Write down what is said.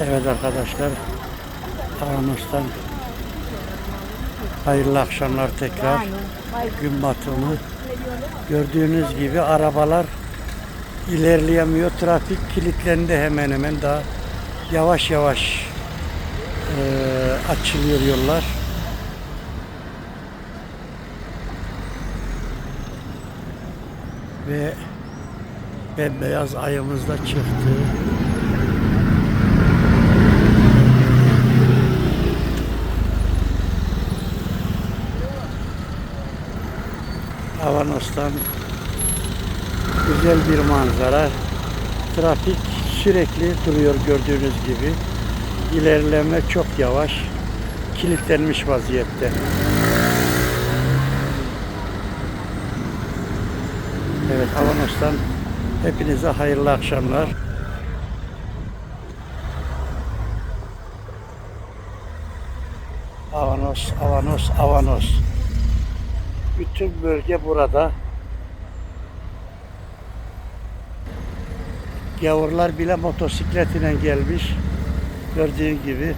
Evet arkadaşlar. Avanos'tan hayırlı akşamlar tekrar. Gün batımı. Gördüğünüz gibi arabalar ilerleyemiyor. Trafik kilitlendi hemen hemen daha yavaş yavaş eee, açılıyor yollar. Ve bembeyaz ayımız da çıktı. Avanos'tan güzel bir manzara. Trafik sürekli duruyor gördüğünüz gibi. İlerleme çok yavaş. Kilitlenmiş vaziyette. Evet Avanos'tan hepinize hayırlı akşamlar. Avanos, Avanos, Avanos. Bütün bölge burada. Gavurlar bile motosikletine gelmiş. Gördüğün gibi